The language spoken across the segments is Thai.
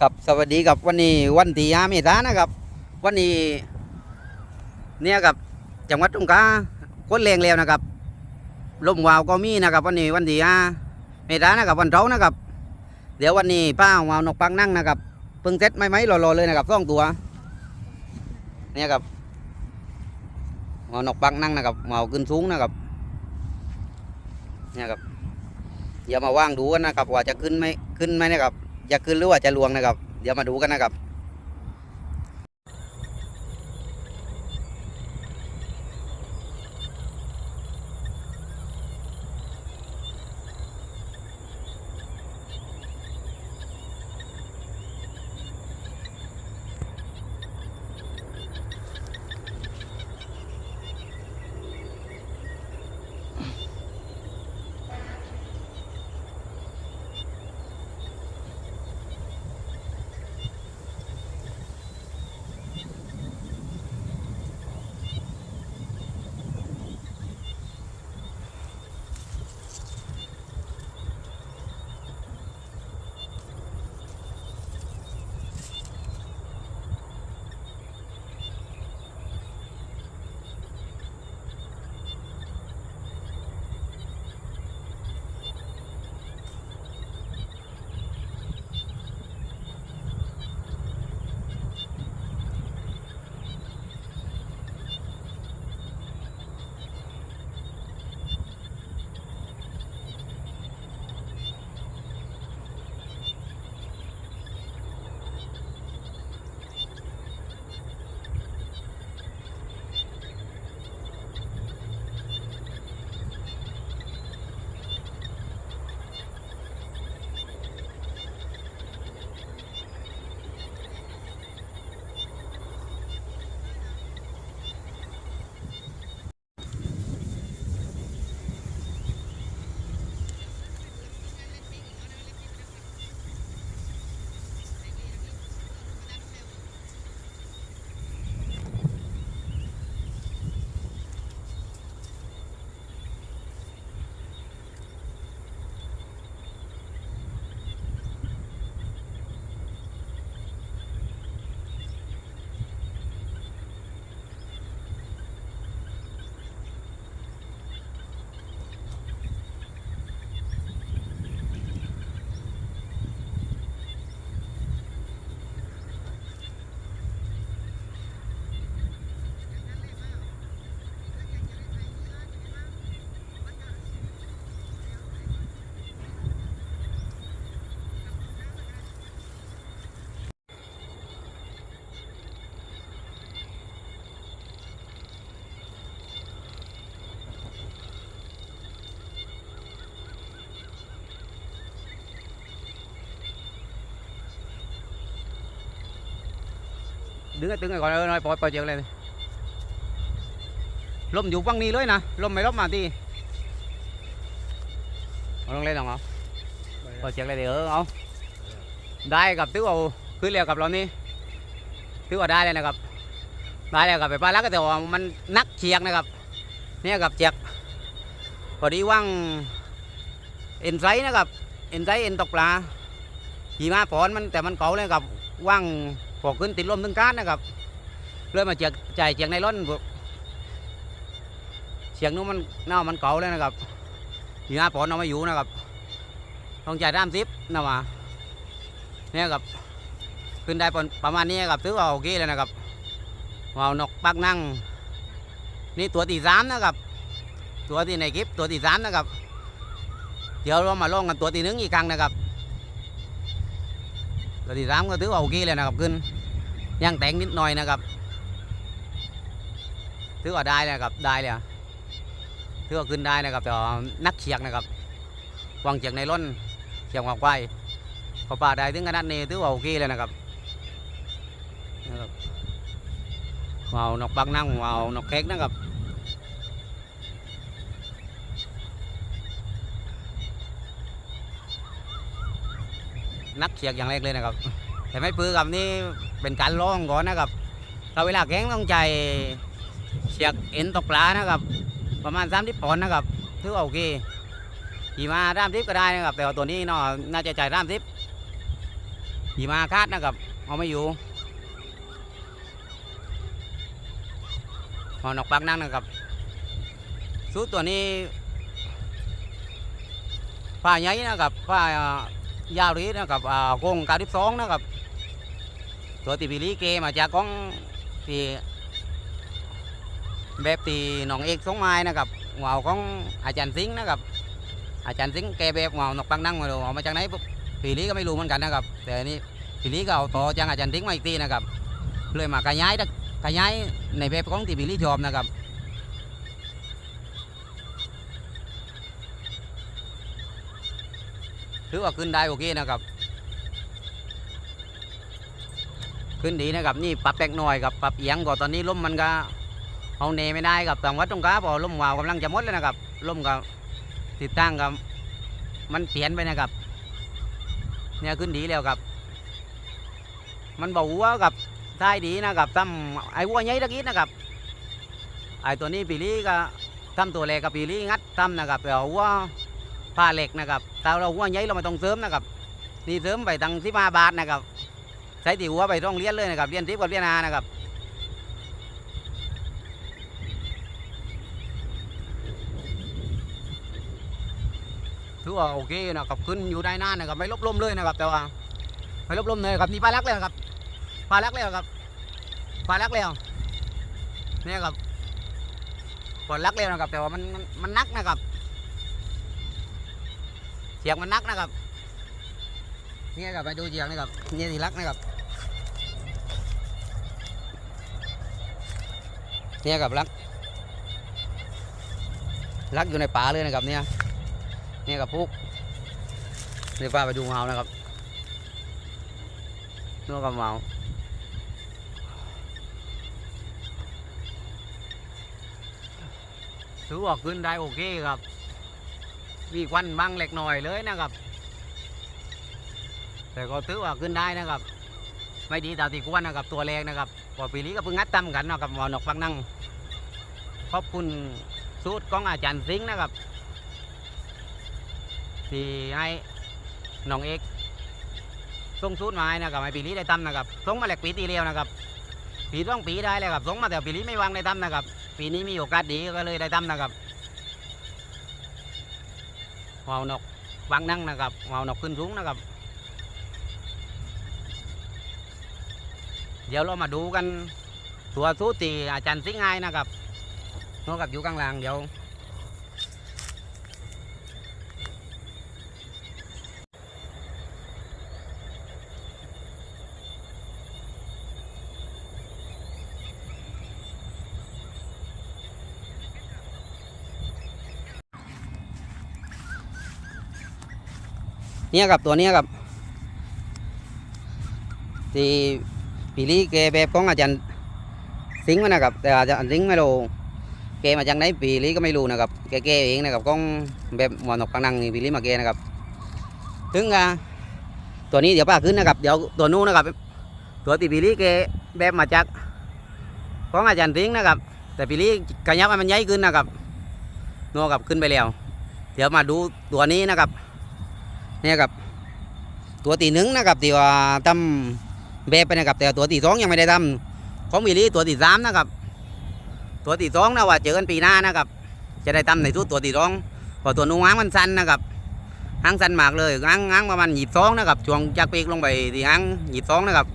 ครับสวัสดีครับวันนี้วันที่ยาเมษานนะครับ วันนี้เนี่ยครับจังหวัดสงขลาคนแรงแล้วนะครับลมวาวก็มีนะครับ วันนี้วันที่ยาเมษานนะครับวันเสาร์นะครับ เดี๋ยววันนี้ป้าวาวนกปังนั่งนะครับเพิ่งเซ็ตไม่ไหมรอๆเลยนะครับสองตัวเนี่ยครับวาวนกปังนั่งนะครับวาวขึ้นสูงนะครับเนี่ยครับอย่ามาว่างดูกันนะครับว่าจะขึ้นไหมขึ้นไหมนะครับ จะขึ้นหรือว่าจะลวงนะครับ เดี๋ยวมาดูกันนะครับ ไม่ลมมาที่เอาลงเล่นหรอเอาปล่อยเจียงเลยเดี๋ยวเอาได้กับตื้อเอาขึ้นเรียวกับเรานี่ตื้อว่าได้เลยนะครับได้เลยกับไปปลาลักก็แต่ว่ามันนักเชียงนะครับเนี่ยกับเจียกพอดีว่างเอ็นไซนะครับเอ็นไซเอ็นตกปลาขี่มาปอนมันแต่มันเก่าเลยกับว่าง อขึ้นติดลมถึงก้านนะครับเลยมาเจียกใจายเจียงในร่อนพวกเสียงนู้นมันเน่ามันเก่าแล้วนะครับอยู่หน้าปอนเอามาอยู่นะครับต้องจ่ายด้ามซิปนะมาเนี่ยครับขึ้นได้ประประมาณนี้ครับถือว่าโอเคเลยนะครับว้าวนกปักนั่ง นี่ตัวที่สามนะครับ ตัวที่ในคลิปตัวที่สามนะครับ เดี๋ยวเรามาลองกันตัวที่หนึ่งอีกครั้งนะครับ ตัวที่สามก็ถือว่าโอเคเลยนะครับขึ้นย่างแต่งนิดหน่อยนะครับถือว่าได้นะครับได้เลยถือว่าขึ้นได้นะครับแต่นักเฉียกนะครับวางเฉียกในร่นเฉียกวางควเขาป่าได้ถึงขนาดนี้ถือว่าโอเคเลยนะครับนะครับว้านกปักนั่งว้านกเค้กนะครับ นักเฉียกอย่างแรกเลยนะครับ แต่ไม่ปือกับนี่เป็นการล่องก่อนนะครับเราเวลาแข่งต้องใจเฉียกเอ็นตกปลานะครับ ประมาณสามทิปอนนะครับถือว่าโอเคขี่มาด้ามทิปก็ได้นะครับ แต่ว่าตัวนี้เนาะน่าจะจ่ายด้ามทิปหิมาคาดนะครับ เอาไม่อยู่หอนอกปากนั่งนะครับสูตรตัวนี้ผ้าใหญ่นะครับผ้า ยาวรีนะครับอ่ากงการิบสองนะครับ ตัวตีบิลีเกมาจากของที่แบบตีน้องเอกสงไม้นะครับเหวาของอาจารย์สิงห์นะครับ อาจารย์สิงห์แกแบบเหวานกปังนั่งมาดูเอามาจากไหนปุ๊บปีลีก็ไม่รู้เหมือนกันนะครับ แต่นนี้ปีลีก็เอาต่อจากอาจารย์สิงห์มาอีกทีนะครับเลยมาขยายนะขยายในแบบของที่ปีลีชอบนะครับ ถือว่าขึ้นได้โอเคนะครับ ขึ้นดีนะครับนี่ปรับแตกหน่อยกับปรับเอียงก่อนตอนนี้ลมมันก็เอาเนไม่ได้กับต่างวัดตรงกาพอลมวาวกำลังจะหมดแล้วนะครับลมกับติดตั้งกับมันเปลี่ยนไปนะครับ เนี่ยขึ้นดีแล้วครับ มันบอกว่ากับท้ายดีนะครับทำไอ้วัวใหญ่ตะกี้นะครับไอ้ตัวนี้ปีลีก็ทำตัวเล็กกับปีลีงัดทำนะครับแต่วัว ผ้าเหล็กนะครับแต่เราวัวใหญ่เราไม่ต้องเสริมนะครับ นี่เสริมไปตั้งสิบ้าบาทนะครับใช้ตีหัวไปต้องเรียนเลยนะครับเรียนทิพย์กับเรียนานะครับถือว่าโอเคนะครับขึ้นอยู่ได้นานนะครับไม่ลบล้มเลยนะครับแต่ว่าไม่ลบล้มเลยครับนี่ปลาลักเลยครับปลาลักเลยครับปลาลักเลยเนี่ยครับปลาลักเลยนะครับแต่ว่ามันมันนักนะครับ สียงมันนักนะครับ เนี่ยครับไปดูเสียงนะครับเนี่ยที่ลักนะครับ เนี่ยกับลักลักอยู่ในป่าเลยนะครับเนี่ย เนี่ยกับพุกเดี๋ยวป้าไปดูเงานะครับนู่นกับเงาถือว่าขึ้นได้โอเคครับ มีควันบางเล็กน่อยเลยนะครับ แต่ก็ถือว่าขึ้นได้นะครับ ไม่ดีตามที่ควรนะครับ ตัวแรงนะครับพอปีนี้ก็เพิ่งงัดตั้มกันนาะกับหมอนกฟังนั่งขอบคุณสูตรของอาจารย์สิงนะครับที่ให้น้องเอกส่งสูตรมาให้นะครับให้ปีนี้ได้ตั้มนะครับส่งมาแหลกปีตีเรียวนะครับปีต้องปีได้เลยครับส่งมาแต่ปีนี้ไม่วางได้ตั้มนะครับ ปีนี้มีโอกาสดีก็เลยได้ตั้มนะครับ หมาวนกฟังนั่งนะครับหมาวนกขึ้นสูงนะครับ เดี๋ยวเรามาดูกันตัวสูตีอาจารย์สิงห์ไงนะครับนกกับอยู่กลางล่างเดี๋ยว เนี่ยครับตัวเนี้ยครับที่ปีนี้แกแบบของอาจารย์สิงห์นะครับ แต่อาจารย์สิงห์ไม่รู้แกมาจากไหนปีนี้ก็ไม่รู้นะครับแกแกเองนะครับของแบบหมอนกปังนังนี่ปีนี้มาแกนะครับ ถึงอะตัวนี้เดี๋ยวป้าขึ้นนะครับ เดี๋ยวตัวนู้นนะครับ ตัวตีปีนี้แกแบบมาจากของอาจารย์สิงห์นะครับ แต่ปีนี้กระยับมันใหญ่ขึ้นนะครับโน่กับขึ้นไปแล้ว เดี๋ยวมาดูตัวนี้นะครับ เนี่ยครับ ตัวตีหนึ่งนะครับที่ว่าทำแบบไปนะครับแต่ตัวตีสองยังไม่ได้ทำของมิลี่ตัวตีสามนะครับ ตัวตีสองนะว่าเจอกันปีหน้านะครับ จะได้ทำในทุกตัวตีสองเพอตัวนุ่งหางมันสั้นนะครับหางสั้นมากเลยหางหางประมาณหยีบสองนะครับช่วงจากปีกลงไปที่หางหยีบสองนะครับ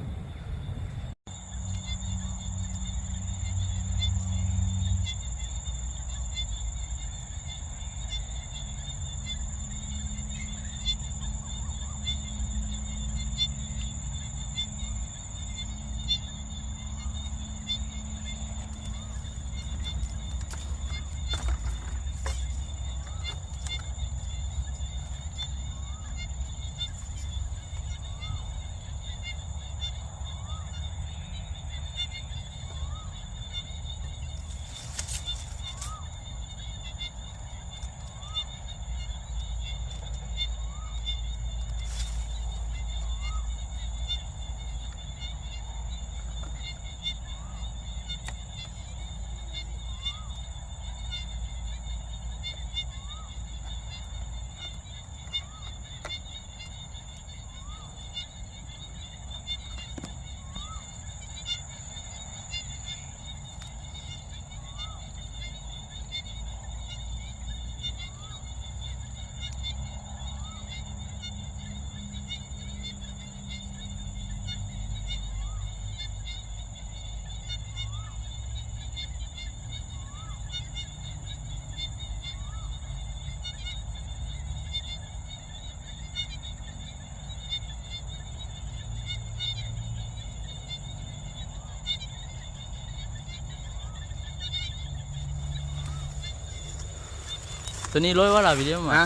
ตัวนี้ร้อยว่าละวิดีโอมา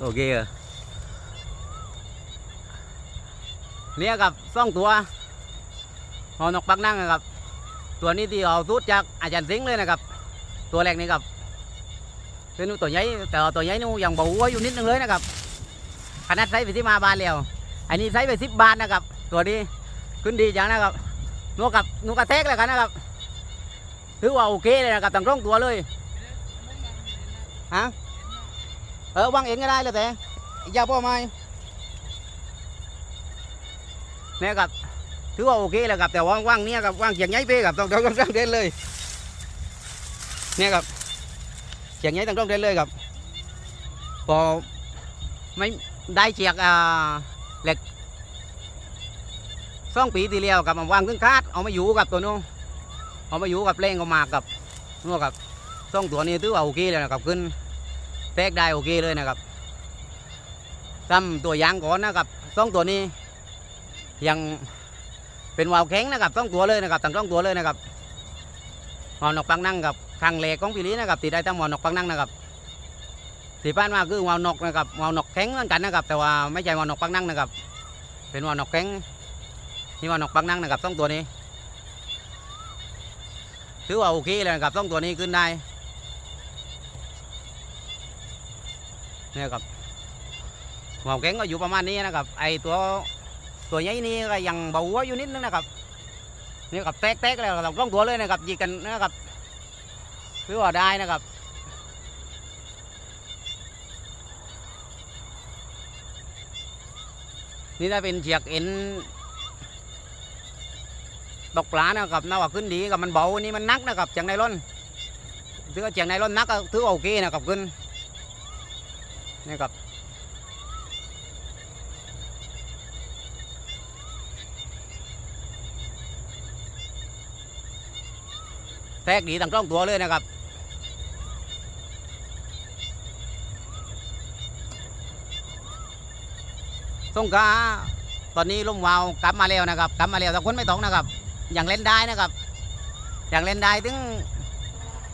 โอเคเหรอเนี่ยกับซ่องตัวหอนกปักนั่งนะครับ ตัวนี้ที่เอาสูตรจากอาจารย์สิงห์เลยนะครับ ตัวแรกนี่ครับเป็นตัวใหญ่แต่ตัวใหญ่นู่ยังเบาหัวอยู่นิดนึงเลยนะครับขนาดไซส์ไปที่มาบานแล้วอันนี้ไซส์ไปสิบบาทนะครับ ตัวนี้ขึ้นดีจังนะครับนูกับนูกระแทกเลยกันนะครับถือว่าโอเคเลยนะครับตั้งร่องตัวเลย ฮะเออวางเองก็ได้เลยแต่ยาพ่อไม้เนี่ยครับถือว่าโอเคเลยครับแต่ว่างๆเนี่ยครับว่างเฉียงใหญ่เป้ครับต้องต้องต้องต้องเด่นเลยเนี่ยครับเฉียงใหญ่ต้องต้องเด่นเลยครับพอไม่ได้เฉียกอ่าเหล็กสองปีที่แล้วกับมาวางถึงคาดเอามาอยู่กับตัวนู้นเอามาอยู่กับเล่งก็มากับนู้นกับ สองตัวนี้ถือว่าโอเคเลยนะครับขึ้นแทกได้โอเคเลยนะครับทำตัวยางก่อนนะครับสองตัวนี้ ยังเป็นวาวแข็งนะครับต้องตัวเลยนะครับตั้งต้องตัวเลยนะครับวาวนกปังนั่งกับครั้งแรกของปีนี้นะครับตีได้ตั้งวาวนกปังนั่งนะครับสีบ้านมาคือวาวนกนะครับวาวนกแข็งเหมือนกันนะครับ แต่ว่าไม่ใช่วาวนกปังนั่งนะครับ เป็นวาวนกแข็งนี่วาวนกปังนั่งนะครับต้องตัวนี้ถือว่าโอเคเลยนะครับต้องตัวนี้ขึ้นได้ เนี่ยครับวาวแข็งก็อยู่ประมาณนี้นะครับ ไอตัวตัวใหญ่นี่ก็ยังเบาหัวอยู่นิดนึงนะครับนี่กับแตกๆแล้วเราต้องตัวเลยนะครับยิกันนะครับคือว่าได้นะครับนี่ถ้าเป็นเฉียกเอ็นตกปลานะครับน่าว่าขึ้นดีกับมันเบานี่มันนักนะครับเฉียงไนล่อนถือว่าเฉียงไนล่อนนักก็ถือโอเคนะครับขึ้น นี่ครับแทกดีตั้งกล้องตัวเลยนะครับสงกาตอนนี้ลุ่มวาวกลับมาแล้วนะครับกลับมาแล้วแต่คนไม่ตกนะครับอยังเล่นได้นะครับ อยังเล่นได้ถึง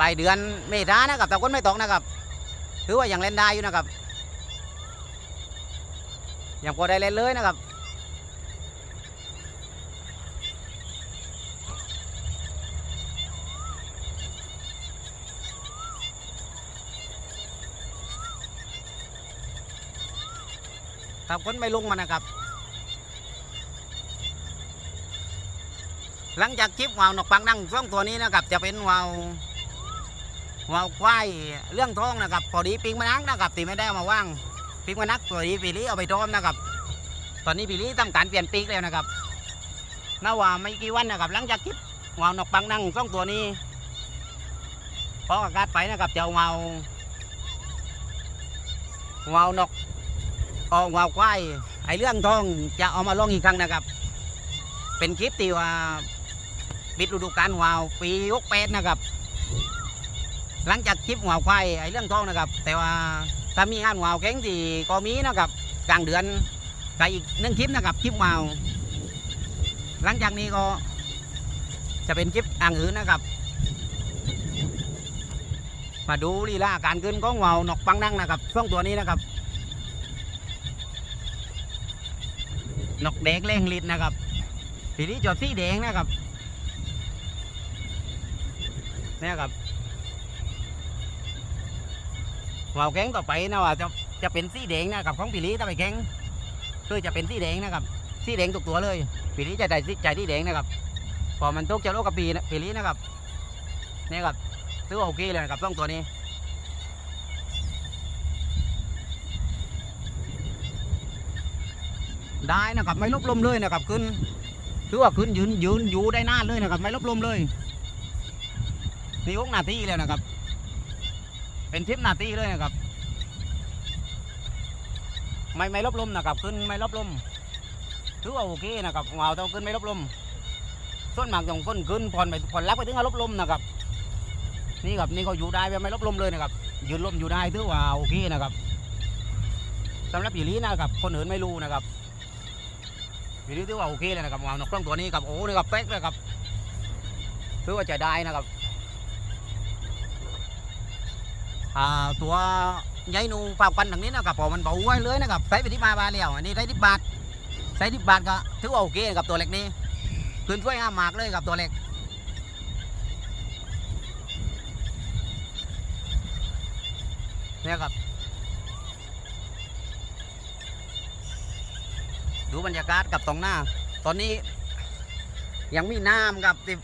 ปลายเดือนเมษานนะครับแต่คนไม่ตกนะครับถือว่าอยังเล่นได้อยู่นะครับ ยังพอได้เล่นเลยนะครับครับคนไม่ลงมานะครับ หลังจากคลิปวาวนกปังนั่งช่องตัวนี้นะครับ จะเป็นวาววาวควายเรื่องท้องนะครับ พอดีปิงมานักนะครับตีไม่ได้มาว่าง ปิงมานักพอดีปีลีเอาไปทอมนะครับ ตอนนี้ปีลีทำการเปลี่ยนปีกแล้วนะครับน่าว่าไม่กี่วันนะครับ หลังจากคลิปวาวนกปังนั่งช่องตัวนี้พออากาศไปนะครับจะเอาวาววาวนกออกวาวควายไอเรื่องทองจะเอามาลองอีกครั้งนะครับ เป็นคลิปที่ว่าปิดฤดูกาลวาวปีหกแปดนะครับ หลังจากคลิปวาวควายไอเรื่องทองนะครับ แต่ว่า ถ้ามีงานวาวแข็งที่ก็มีนะครับกลางเดือนกับอีกหนึ่งคลิปนะครับคลิปวาวหลังจากนี้ก็จะเป็นคลิปอ่างอื่นนะครับ มาดูลีลาการขึ้นของวาวนกปังนั่งนะครับช่วงตัวนี้นะครับนกแดงเล่งลิดนะครับปีนี้จอดสีแดงนะครับเนี่ยครับ วาวแข้งต่อไปนะว่าจะจะเป็นสีแดงนะครับของปีนี้ถ้าไปแข้งคือจะเป็นสีแดงนะครับสีแดงทุกตัวเลยปีนี้จะได้สีใจที่แดงนะครับพอมันตกจะโลกกับปีปีนี้นะครับเนี่ยครับซื้อโอเคเลยนะครับต้องตัวนี้ได้นะครับไม่ลบลมเลยนะครับขึ้นถือว่าขึ้นยืนยืนอยู่ได้นานเลยนะครับ ไม่ลบลมเลยนี่หกนาที่แล้วนะครับ เป็นทิปนาทีเลยนะครับ ไม่ไม่ลบลมนะครับ ขึ้นไม่ลบลมถือว่าโอเคนะครับวาเท่าขึ้นไม่ลบลม ส่วนมากต้องขึ้นขึ้นผ่อนไปผ่อนรับไปถึงลบลมนะครับ นี่ครับนี่ก็อยู่ได้แบบไม่ลบลมเลยนะครับ ยืนลมอยู่ได้ถือว่าโอเคนะครับสำหรับปีนี้นะครับ คนอื่นไม่รู้นะครับวิธีถือว่าโอเคเลยนะครับวาวนกกล้องตัวนี้กับโอ้นี่กับเป๊กเลยครับถือว่าจะได้นะครับ อ่าตัวใหญ่หนูเป่ากันทางนี้นะครับพอมันเบาไว้เลยนะครับใส่ไปที่มาบาทแล้วอันนี้ใส่ที่บาทใส่ที่บาทก็ถือว่าโอเคนะครับตัวเล็กนี้ขึ้นช่วยงามมากเลยครับตัวเล็กเนี่ยครับดูบรรยากาศกับตรงหน้า ตอนนี้ยังมีน้ำกับที่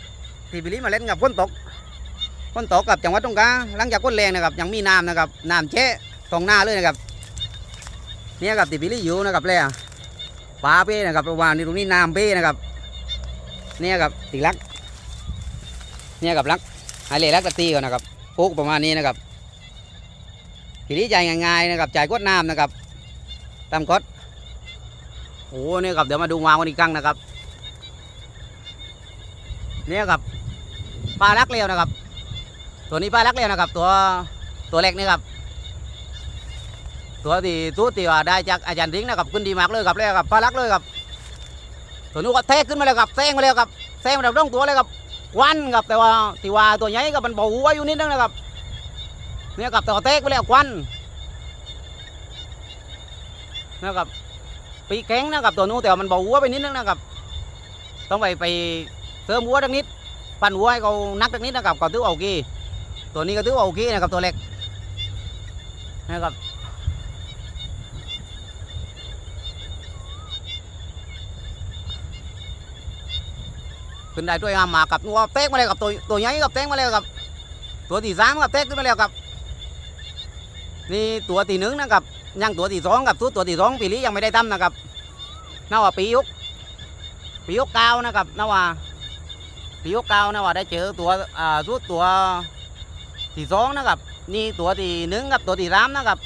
ที่บิลลี่มาเล่นกับฝนตก ฝนตกกับจังหวัดตรงกลางหลังจากฝนแรงนะครับยังมีน้ำนะครับน้ำเจ๊ตรงหน้าเลยนะครับเนี่ยกับที่บิลี่อยู่นะครับเลยอะปลาเป้นะครับประมาณนี้ตรงนี้น้ำเป้นะครับเนี่ยกับตีลักเนี่ยกับลักไฮเลลักตะตีก่อนนะครับปุ๊กประมาณนี้นะครับบิลลี่จ่ายง่ายๆนะครับจ่ายกดน้ำนะครับตามกดโอ้เนี่ยครับเดี๋ยวมาดูวางกันอีกครั้งนะครับเนี่ยครับปลาลักเลี้ยวนะครับ ตัวนี้ปลาลักเลี้ยวนะครับ ตัวตัวเล็กนี่ครับ ตัวที่ตัวที่ว่าได้จากอาจารย์ดิ้งนะครับขึ้นดีมากเลยครับเลยครับปลาลักเลยครับ ตัวนู้นก็เทขึ้นมาเลยครับแซงมาเลยครับแซงมาแบบต้องตัวเลยครับวันครับแต่ว่าที่ว่าตัวใหญ่กับมันเบาหัวอยู่นิดนึงนะครับเนี่ยครับต่ว่าเทกไปแล้วควันนะครับปีแข็งนะครับตัวนู้นแต่ว่ามันเบาหัวไปนิดนึงนะครับ ต้องไปไปเติมหัวดังนิดปั่นหัวให้เขานักดังนิดนะครับก็ถือว่าโอเค ตัวนี้ก็ถือว่าโอเคนะครับตัวเล็กนะครับขึ้นได้ด้วยงามมากับตัวเต๊กมาเลยกับตัวตัวใหญ่กับเต๊กมาเลยครับ ตัวที่สามกับเต๊กขึ้นมาแล้วครับนี่ตัวที่หนึ่งนะครับยังตัวที่สองกับตัวตัวที่สองปีนี้ยังไม่ได้ทำนะครับน่าว่าปียุกปียุกเก้านะครับน่าว่าปียุกเก้าน่าว่าได้เจอตัวอ่าตัวตัว ที่สองนะครับ นี่ตัวที่หนึ่งกับตัวที่สามนะครับ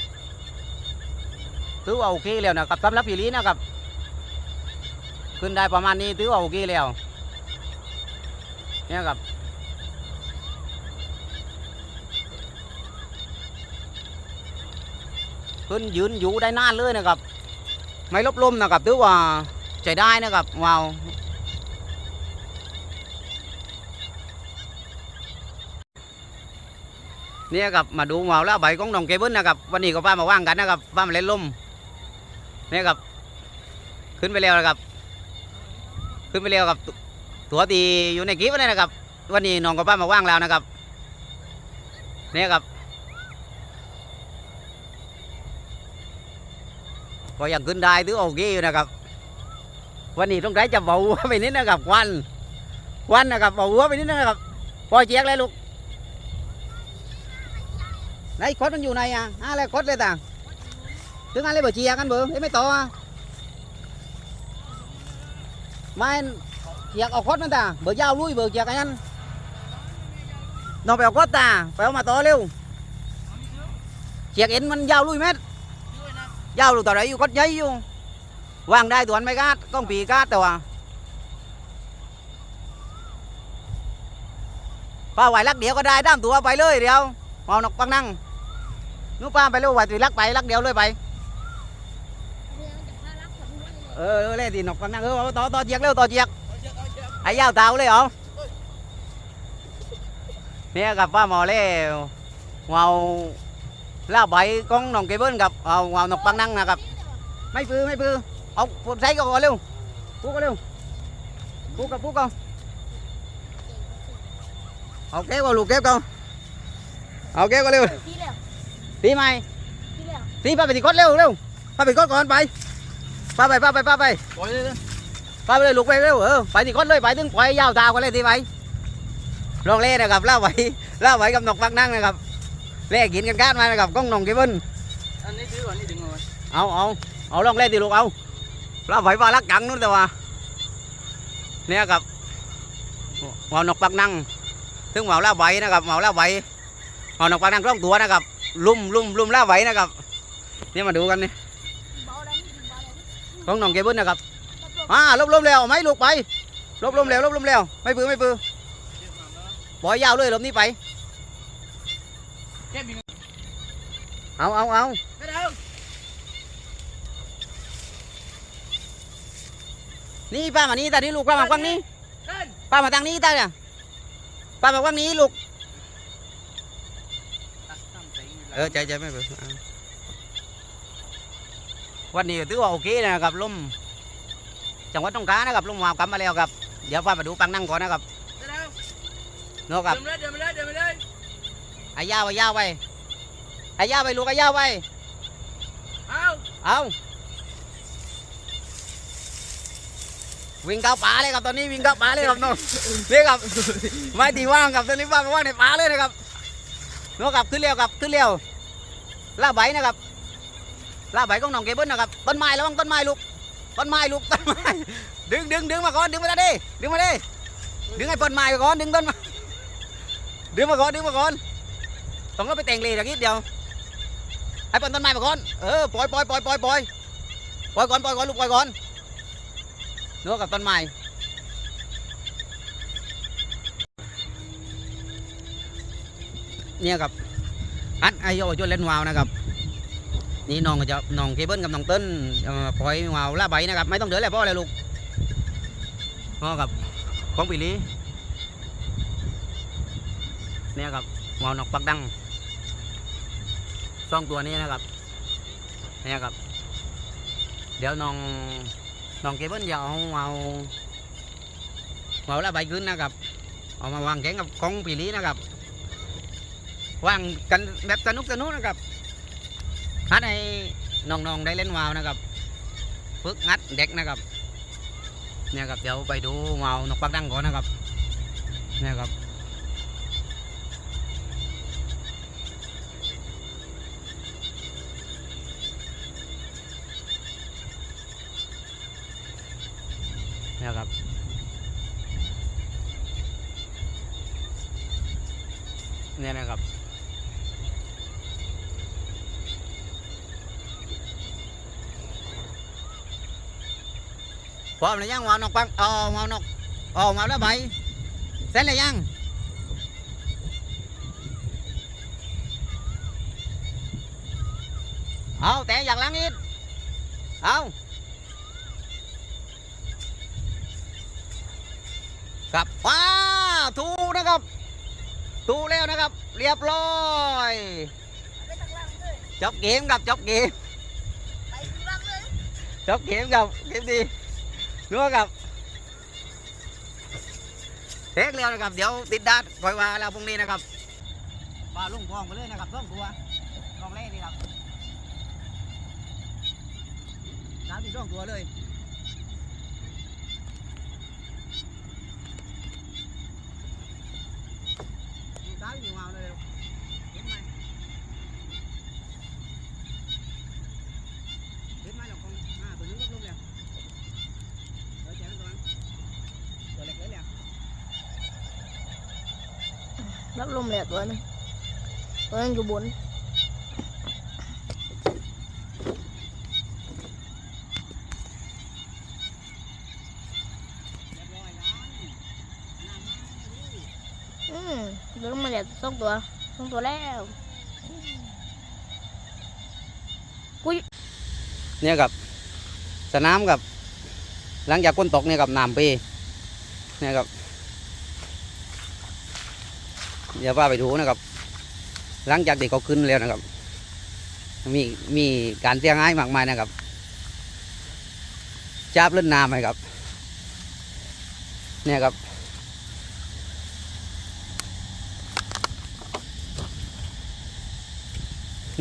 ถือว่าโอเคแล้วนะครับสำหรับปีนี้นะครับ ขึ้นได้ประมาณนี้ถือว่าโอเคแล้วเนี่ยครับขึ้นยืนอยู่ได้นานเลยนะครับ ไม่ลบลมนะครับถือว่าใจได้นะครับว้าว เนี่ยครับมาดูว้าแล้วใบของน้องเกเบิลนะครับวันนี้ก็ป้ามาว่างกันนะครับป้ามาเล่นลมเนี่ยครับขึ้นไปแล้วนะครับ ขึ้นไปแล้วครับตัวตีอยู่ในคลิปนี่นะครับ วันนี้น้องกับป้ามาว่างแล้วนะครับเนี่ยครับก็ยังขึ้นได้ถือโอเคอยู่นะครับ วันนี้ต้องได้จะเบาวไปนิดนะครับควันควันนะครับเบาวไปนิดนะครับปล่อยเจียกเลยลูก ไหนคดมันอยู่ไหนอะอะไรคดเลยต่างถึงอะไรเบอร์เจียกันเบอร์ไม่ต่ออะไม่เจียกเอาคดมันต่างเบอร์ยาวลุยเบอร์เจียกันยันน้องไปเอาคดตาไปเอามาต่อเร็วเจียกเอ็นมันยาวลุยเม็ดยาวลูกต่อไรอยู่ก็ใหญ่อยู่วางได้ตัวนไม่กาดก้องปีกาดแต่ว่าป้าไหวลักเดียวก็ได้ด้ามตัวไปเลยเดียวเอานกปังนั่ง นู้ป้าไปเร็วไหวตีลักไปลักเดียวเลยไป เออเออเล่นตีนกปังนั่งเออเอาต่อต่อเจียกเร็วต่อเจียกไอ้ยาวเตาเลยเหรอเนี่ยกับป้าหมอเล่เมาล่าใบของน้องเกเบิลกับเอาเอานกปังนั่งนะครับไม่ปื้อไม่ปื้อเอาใส่ก็ก่อนเร็วปุ๊กก็เร็วปุ๊กกับปุ๊กก็เอาเก็บก็ลูกเก็บก็เอาเก็บก็เร็วที่แล้ว ตีไหมที่แล้วตีป้าไปตีกดเร็วเร็วป้าไปกดก่อนไปป้าไปป้าไปป้าไปปล่อยเลยนะป้าไปเลยลูกไปเร็วเออไปตีกดเลยไปถึงปล่อยยาวตาวกันเลยตีไปลองเล่นนะครับล่าไหวล่าไหวกับนกปังนั่งนะครับเล่กินกันก้านมานะครับก้องน้องเกเบิลอันนี้ถือว่านี่ดึงเอาไว้เอาเอาเอาลองเล่นดิลูกเอาเราไฟฟ้าลักจังนู่นแต่ว่าเนี่ยครับหมานกปักนั่งถึงหมาล่าใบนะครับหมาล่าใบหมานกปักนั่งร่องตัวนะครับ ลุ่มลุ่มลุ่มล่าใบนะครับเนี่ยมาดูกันนี่เบาแล้วนี่เบาแล้วของน้องเกเบิลนะครับอ่าลบลมแล้วเอาไหมลูกไปลบลมแล้วลบลมแล้วไม่ปื้อไม่ปื้อปล่อยยาวเลยลมนี้ไปแค่บินเอาเอาเอาไม่ได้นี่ป้ามานี่ตานี่ลูกป้ามาฟังนี้เดินป้ามาทางนี้ตาเนี่ยป้ามาฟังนี้ลูก ตั้งใจ เออใจใจไม่เป็นอ่าวันนี้ก็ถือว่าโอเคนะครับลมจังหวัดตรงกานะครับลมมากลับมาแล้วครับ เดี๋ยวพามาดูปังนั่งก่อนนะครับเดี๋ยวเนาะครับเดินไปเลยเดินไปเลยเดินไปเลยไอ้ยาวไอ้ยาวไปไอ้ยาวไปลูกไอ้ยาวไปเอาเอาวิ่งเข้าป่าเลยครับตอนนี้วิ่งเข้าป่าเลยครับน้องนี่ครับไม่ตีว่างครับตอนนี้ว่างว่างในป่าเลยนะครับ น้องครับขึ้นเร็วครับขึ้นเร็วล่าใบนะครับล่าใบของน้องเกเบิ้ลนะครับต้นไม้ระวังต้นไม้ลูกต้นไม้ลูกต้นไม้ดึงดึงดึงมาก่อนดึงมาดิดึงมาดิดึงไอ้ต้นไม้ก่อนดึงต้นไม้ดึงมาก่อนดึงมาก่อนต้องเราไปแต่งเลยอย่างนี้เดียวให้ปนต้นไม้มาก่อนเออปล่อยปล่อยปล่อยปล่อยปล่อยปล่อยก่อนปล่อยก่อนลูกปล่อยก่อนเนื้อกับต้นไม้ เนี่ยครับอันไอโยจนเล่นวาวนะครับนี่น้องก็จะน้องเคเบิลกับน้องเต้นปล่อยวาวล่าใบนะครับ ไม่ต้องเดือดเลยเพราะอะไรลูกพ่อกับของปีลีเนี่ยครับวาวนอกปักดังสองตัวนี้นะครับเนี่ยครับ เดี๋ยวน้องน้องเคเบิลจะเอาวาววาวล่าใบขึ้นนะครับเอามาวางแข่งกับของปีลีนะครับ ว่างกันแบบสนุกสนุกนะครับฮัดให้น้องๆได้เล่นวาวนะครับฝึกงัดเด็กนะครับเนี่ยครับเดี๋ยวไปดูวาวนกปักดังก่อนนะครับเนี่ยครับเนี่ยครับเนี่ยนะครับ พ ร้อมแล้วยังวาวนกปังเอาวาวนกเอามาแล้วไหมเสร็จแล้วยังเอาแต่อยากล้างอีกเอากลับว้าวถูกนะครับ ถูกแล้วนะครับ เรียบร้อยไปตักล่างเลยจบเกมครับจบเกมไปตักล่างเลยจบเกมครับเกมดี นัวครับเทคแล้วนะครับ เดี๋ยวติดดาดคอยว่าเราพรุ่งนี้นะครับปลาลุงพองไปเลยนะครับต้องตัวลองเล่นดีครับสามสี่ต้องตัวเลยสามอยู่เอาเลยเห็นไหมเห็นไหมเราคงอ่าตัวนึงลบลงแล้วเออแจ้งตัวนั้นตัวเล็กเลยแล้ว รับลมแหลกตัวนึงตัวนึงอยู่บนเรียบร้อยแล้วน้ำมาดูอืมตัวลมแหลกสองตัวสองตัวแล้วเนี่ยกับสนามกับ หลังจากก้นตกเนี่ยกับน้ำปีเนี่ยกับ เดี๋ยวว่าไปดูนะครับ หลังจากที่เขาขึ้นแล้วนะครับ มีมีการเสียงายมากมายนะครับจับเล่นน้ำไหมครับ เนี่ยครับ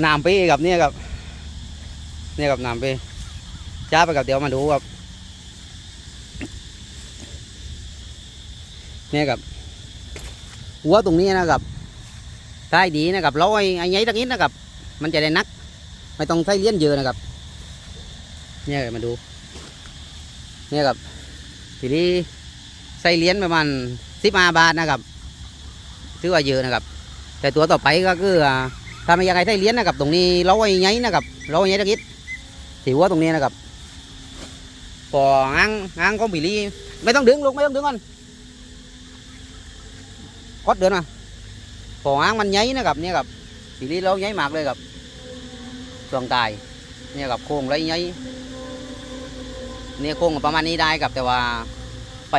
น้ำปีกับเนี่ยครับเนี่ยกับน้ำปีจ้าไปกับเดี๋ยวมาดูครับเนี่ยกับ หัวตรงนี้นะครับใต้ดีนะครับร้อยไอ้ไงตะกี้นะครับ มันจะได้นัก ไม่ต้องใช้เลี้ยนเยอะนะครับ เนี่ยมาดู เนี่ยครับทีนี้ใส่เลี้ยนประมาณสิบห้าบาทนะครับถือว่าเยอะนะครับ แต่ตัวต่อไปก็คือถ้าไม่อยากให้ใส่เลี้ยนนะครับ ตรงนี้ร้อยไงนะครับร้อยไงตะกี้ที่หัวตรงนี้นะครับพอง้างง้างของปีลีไม่ต้องดึงลูกไม่ต้องดึงก่อน กดเดินมาพออ้างมัน nháy นะครับเนี่ยครับสี lý lâu nháy mạc đây gặp ส่วนตายเนี่ยกับโค้งไร nháy เนี่ยโค้งประมาณนี้ได้ครับแต่ว่าไป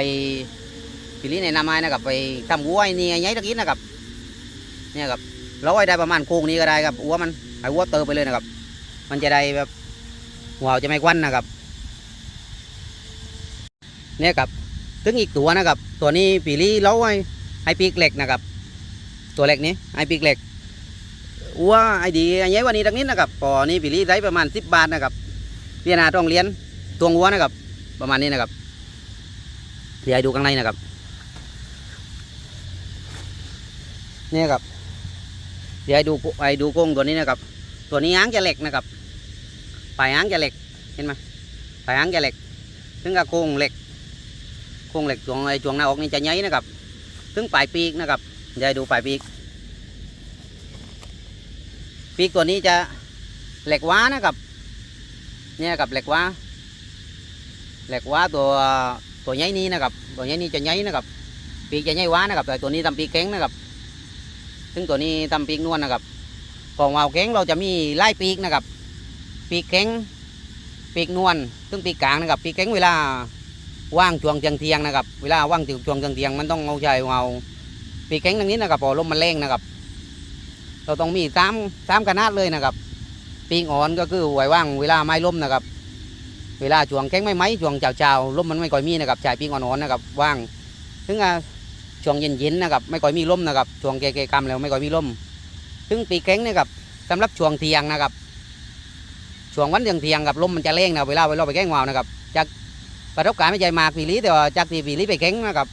สี lý này năm nay นะครับไปทำวัวไอ้นี่ nháy ตะกี้นะครับเนี่ยครับเราไว้ได้ประมาณโค้งนี้ก็ได้ครับหัวมันให้หัวเติมไปเลยนะครับ มันจะได้แบบหัวจะไม่ควันนะครับเนี่ยครับถึงอีกตัวนะครับ ตัวนี้ปีลีเล้าไว้ ให้ปีกเหล็กนะครับ ตัวเหล็กนี้ให้ปีกเหล็กวัวไอดีไอ้เนี้ยวันนี้ดังนี้นะครับปอนี่ปีลีได้ประมาณสิบบาทนะครับเรียนาต้องเรียนตัววัวนะครับ ประมาณนี้นะครับเดี๋ยวดูข้างในนะครับนี่ครับเดี๋ยวดูไอดูกงตัวนี้นะครับ ตัวนี้หางจะเหล็กนะครับปลายหางจะเหล็กเห็นไหมปลายหางจะเหล็กถึงกับโครงเหล็กโครงเหล็กช่วงไอ้ช่วงหน้าอกนี่จะใหญ่นะครับ ถึงปลายปีกนะครับเดี๋ยดูปลายปีก ปีกตัวนี้จะเหล็กว้านะครับเนี่ยกับเหล็กว้าเหล็กว้าตัวตัวใหญ่นี้นะครับตัวใหญ่นี้จะใหญ่นะครับ ปีกจะใหญ่ว้านะครับ แต่ตัวนี้ทำปีกแข็งนะครับ ซึ่งตัวนี้ทำปีกนวลนะครับ ของวาวแข็งเราจะมีไล่ปีกนะครับ ปีกแข็ง ปีกนวลซึ่งปีกกลางนะครับ ปีกแข็งเวลา ว่างช่วงเทียงเทียงนะครับเวลาว่างช่วงเทียงเทียงมันต้องเอาใจเอาปีกแข็งตรงนี้นะครับพอลมมันแรงนะครับ เราต้องมีสามสามขนาดเลยนะครับปีกอ่อนก็คือไว้ว่างเวลาไม้ล้มนะครับ เวลาช่วงแข็งไม่ไหมช่วงเช้าๆลมมันไม่ค่อยมีนะครับใช้ปีกอ่อนนะครับว่างถึงอะช่วงเย็นๆนะครับไม่ค่อยมีลมนะครับช่วงแก่ๆกำแล้วไม่ค่อยมีลมถึงปีกแข็งนะครับสำหรับช่วงเทียงนะครับช่วงวันเทียงเทียงกับลมมันจะแรงนะเวลาเวลาไปแก้งวาวนะครับ ประสบการณ์ไม่ใช่มากปีลีแต่ว่าจากที่ปีลีไปแข่งนะครับ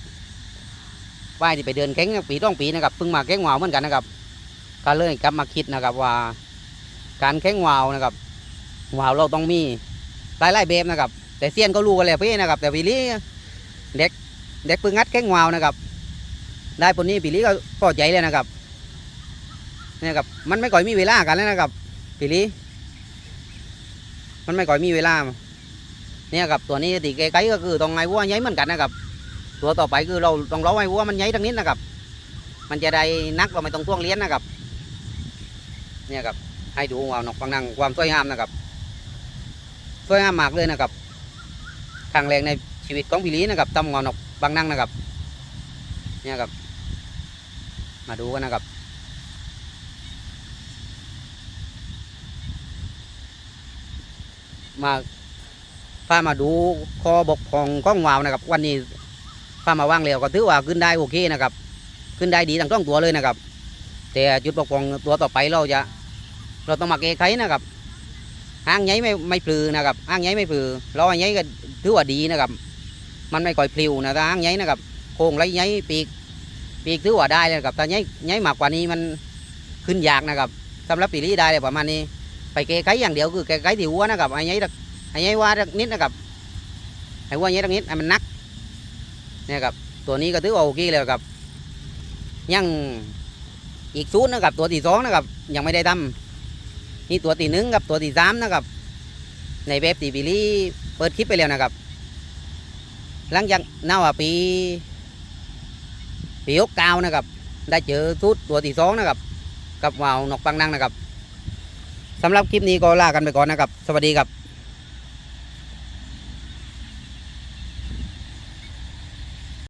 ว่ายที่ไปเดินแข่งปีต้องปีนะครับเพิ่งมาแข่งวาวเหมือนกันนะครับก็เลยกลับมาคิดนะครับว่า การแข่งวาวนะครับวาวเราต้องมีหลายๆแบบนะครับ แต่เซียนก็รู้กันแล้วพี่นะครับ แต่ปีลีเด็กเด็กเพิ่งงัดแข่งวาวนะครับ ได้ผลนี้ปีลีก็พอใจเลยนะครับนี่ครับมันไม่ก่อยมีเวลากันแล้วนะครับปีลีมันไม่ก่อยมีเวลา เนี่ยครับตัวนี้ตีไกลๆก็คือต้องไงวัวใหญ่เหมือนกันนะครับตัวต่อไปคือเราต้องรอไว้วัวมันใหญ่ทั้งนี้นะครับ มันจะได้นักเราไม่ต้องท่วงเลี้ยนนะครับ เนี่ยครับให้ดูว่านกปังนังความสวยงามนะครับสวยงามมากเลยนะครับครั้งแรกในชีวิตของพี่ลีนะครับตำงอนกบางนังนะครับ เนี่ยครับ มาดูกันนะครับมา พามาดูคอบกพองก้องวาวนะครับ วันนี้พามาว่างแล้วก็ถือว่าขึ้นได้โอเคนะครับ ขึ้นได้ดีทั้งต้องตัวเลยนะครับ แต่จุดบกพองตัวต่อไปเราจะ เราต้องมาแก้ไขนะครับอ้างไงไม่ไม่ปลือนะครับอ้างไงไม่ปลือเราอ้างไงก็ถือว่าดีนะครับ มันไม่ก่อยปลิวนะถ้าอ้างไงนะครับโค้งไรไงปีกปีกถือว่าได้เลยนะครับแต่ไงไงมากกว่านี้มันขึ้นยากนะครับสำหรับปีนี้ได้เลยประมาณนี้ไปแก้ไขอย่างเดียวคือแก้ไขที่หัวนะครับไอ้ไง ไอ้ยัยว่าสักนิดนะครับไอ้ว่ายัยสักนิดไอ้มันนักเนี่ยครับตัวนี้ก็ถือว่าโอเคเลยครับยังอีกศูนนะครับตัวที่สองนะครับ ยังไม่ได้ทำนี่ตัวที่หนึ่งกับตัวที่สามนะครับ ในเว็บตีบิลี่เปิดคลิปไปแล้วนะครับ หลังจากน่าว่าปีปีหกเก้านะครับ ได้เจอทุดตัวที่สองนะครับ กับวาวนกปังนังนะครับสำหรับคลิปนี้ก็ลากันไปก่อนนะครับ สวัสดีครับ